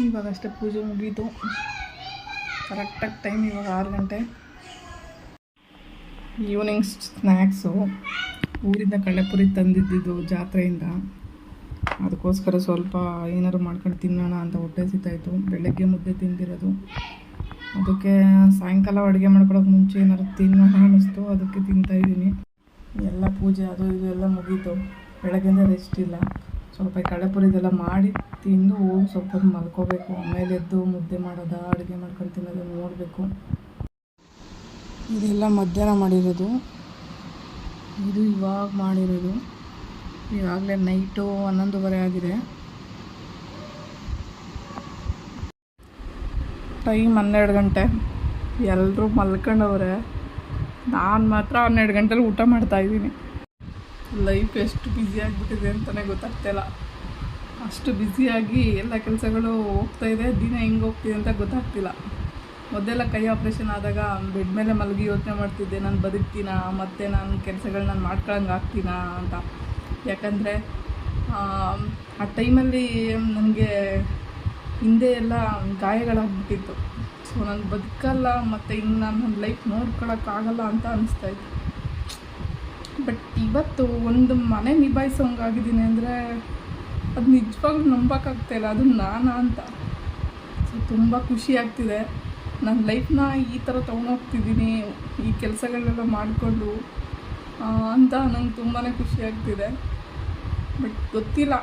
ಇವಾಗಷ್ಟೇ ಪೂಜೆ ಮುಗೀತು. ಕರೆಕ್ಟಾಗಿ ಟೈಮ್ ಇವಾಗ ಆರು ಗಂಟೆ. ಈವ್ನಿಂಗ್ ಸ್ನ್ಯಾಕ್ಸು ಊರಿಂದ ಕಳ್ಳೆಪುರಿ ತಂದಿದ್ದಿದ್ದು ಜಾತ್ರೆಯಿಂದ. ಅದಕ್ಕೋಸ್ಕರ ಸ್ವಲ್ಪ ಏನಾದ್ರು ಮಾಡ್ಕೊಂಡು ತಿನ್ನೋಣ ಅಂತ ಹೊಟ್ಟೆ ಸಿಗ್ತಾಯಿತ್ತು ಬೆಳಗ್ಗೆ ಮುದ್ದೆ ತಿಂದಿರೋದು. ಅದಕ್ಕೆ ಸಾಯಂಕಾಲ ಅಡುಗೆ ಮಾಡ್ಕೊಳಕ್ಕೆ ಮುಂಚೆ ಏನಾದ್ರು ತಿನ್ನೋಣ ಅನ್ನಿಸ್ತು. ಅದಕ್ಕೆ ತಿಂತಾಯಿದ್ದೀನಿ ಎಲ್ಲ ಪೂಜೆ ಅದು ಇದು ಎಲ್ಲ ಮುಗೀತು. ಬೆಳಗ್ಗೆಯಿಂದ ರೆಸ್ಟ್ ಇಲ್ಲ. ಸ್ವಲ್ಪ ಇದೆಲ್ಲ ಮಾಡಿ ತಿಂದು ಸ್ವಲ್ಪ ಹೊತ್ತು ಮಲ್ಕೋಬೇಕು. ಆಮೇಲೆ ಎದ್ದು ಮುದ್ದೆ ಮಾಡೋದ, ಅಡುಗೆ ಮಾಡ್ಕೊಂಡು ತಿನ್ನೋದು ನೋಡಬೇಕು. ಇದೆಲ್ಲ ಮಧ್ಯಾಹ್ನ ಮಾಡಿರೋದು. ಇದು ಇವಾಗ ಮಾಡಿರೋದು. ಇವಾಗಲೇ ನೈಟು ಹನ್ನೊಂದುವರೆ ಆಗಿದೆ. ಟೈಮ್ ಹನ್ನೆರಡು ಗಂಟೆ. ಎಲ್ಲರೂ ಮಲ್ಕೊಂಡವ್ರೆ. ನಾನು ಮಾತ್ರ ಹನ್ನೆರಡು ಗಂಟೆಲಿ ಊಟ ಮಾಡ್ತಾ ಇದ್ದೀನಿ. ಲೈಫ್ ಎಷ್ಟು ಬ್ಯುಸಿ ಆಗಿಬಿಟ್ಟಿದೆ ಅಂತಲೇ ಗೊತ್ತಾಗ್ತಾಯಿಲ್ಲ ಅಷ್ಟು ಬ್ಯುಸಿಯಾಗಿ ಎಲ್ಲ ಕೆಲಸಗಳು ಹೋಗ್ತಾ ಇದೆ, ದಿನ ಹೆಂಗೆ ಹೋಗ್ತಿದೆ ಅಂತ ಗೊತ್ತಾಗ್ತಿಲ್ಲ ಮೊದಲೆಲ್ಲ ಕೈ ಆಪ್ರೇಷನ್ ಆದಾಗ ಬೆಡ್ ಮೇಲೆ ಮಲಗಿ ಯೋಚನೆ ಮಾಡ್ತಿದ್ದೆ, ನಾನು ಬದುಕ್ತೀನ, ಮತ್ತು ನಾನು ಕೆಲಸಗಳು ನಾನು ಮಾಡ್ಕೊಳಂಗೆ ಆಗ್ತೀನ ಅಂತ. ಯಾಕಂದರೆ, ಆ ಟೈಮಲ್ಲಿ ನನಗೆ ಹಿಂದೆ ಎಲ್ಲ ಗಾಯಗಳಾಗ್ಬಿಟ್ಟಿತ್ತು. ಸೊ ನಾನು ಬದುಕಲ್ಲ, ಮತ್ತು ಇನ್ನು ನಾನು ನನ್ನ ಲೈಫ್ ನೋಡ್ಕೊಳಕ್ಕಾಗಲ್ಲ ಅಂತ ಅನಿಸ್ತಾ ಇತ್ತು. ಬಟ್ ಇವತ್ತು ಒಂದು ಮನೆ ನಿಭಾಯಿಸೋಂಗಾಗಿದ್ದೀನಿ ಅಂದರೆ ಅದು ನಿಜವಾಗ್ಲೂ ನಂಬೋಕ್ಕಾಗ್ತಾಯಿಲ್ಲ ಅದು ನಾನಾ ಅಂತ. ಸೊ ತುಂಬ ಖುಷಿ ಆಗ್ತಿದೆ. ನನ್ನ ಲೈಫ್ನ ಈ ಥರ ತೊಗೊಂಡೋಗ್ತಿದ್ದೀನಿ ಈ ಕೆಲಸಗಳನ್ನೆಲ್ಲ ಮಾಡಿಕೊಂಡು ಅಂತ ನಂಗೆ ತುಂಬಾ ಖುಷಿ ಆಗ್ತಿದೆ. ಬಟ್ ಗೊತ್ತಿಲ್ಲ.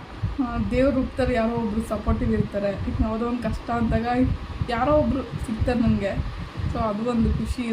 ದೇವ್ರ ಹೋಗ್ತಾರೆ ಯಾರೋ ಒಬ್ಬರು ಸಪೋರ್ಟಿವ್ ಇರ್ತಾರೆ. ಯಾವುದೋ ಒಂದು ಕಷ್ಟ ಅಂದಾಗ ಯಾರೋ ಒಬ್ಬರು ಸಿಗ್ತಾರೆ ನನಗೆ ಸೊ ಅದು ಒಂದು ಖುಷಿ.